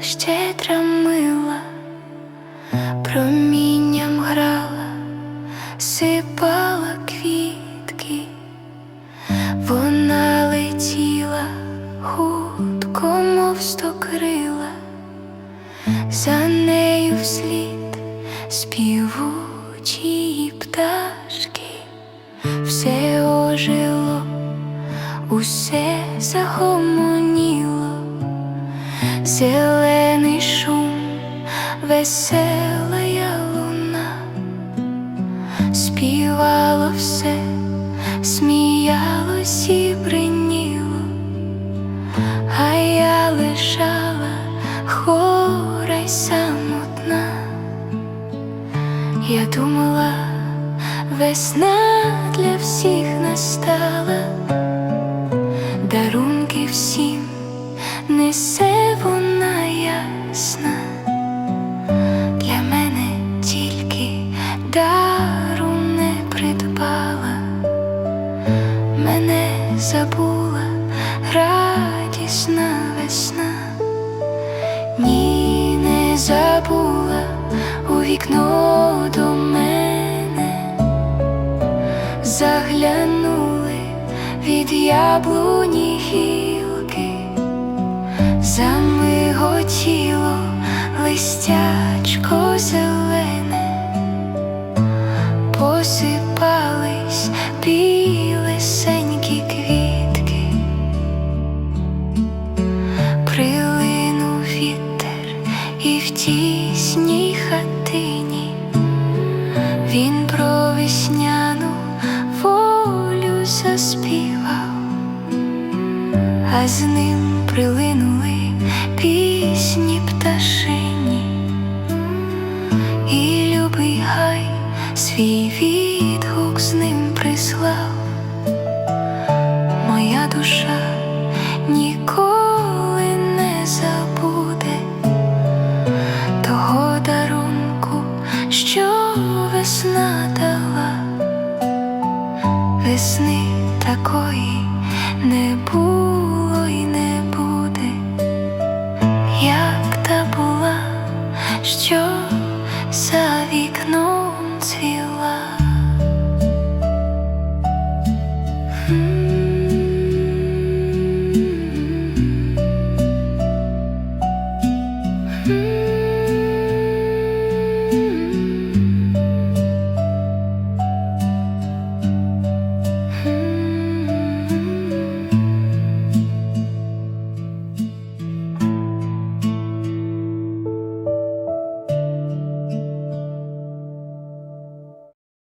щедра мила, промінням грала, сипала квітки, вона летіла хутко, мов стокрила, за нею вслід співучі пташки, все ожило, усе загомоніло, зелений шум, весела я луна, співало все, сміялось і бриніло, а я лежала хора й самотна. Я думала, весна для всіх настала, дарунки всім несе вона ясна, для мене тільки дару не придбала, мене забула радісна весна. Ні, не забула у вікно до мене, заглянули від яблуні гілки, замиготіло листячко зелене, посипались білесенькі квітки. Прилинув вітер і в тісній хатині. Він про весняну волю заспівав, а з ним прилинули пісні пташині, і любий гай свій відгук з ним прислав, моя душа ніколи не забуде того дарунку, що весна дала, весни такої не що за вікном цвіла. Mm-hmm.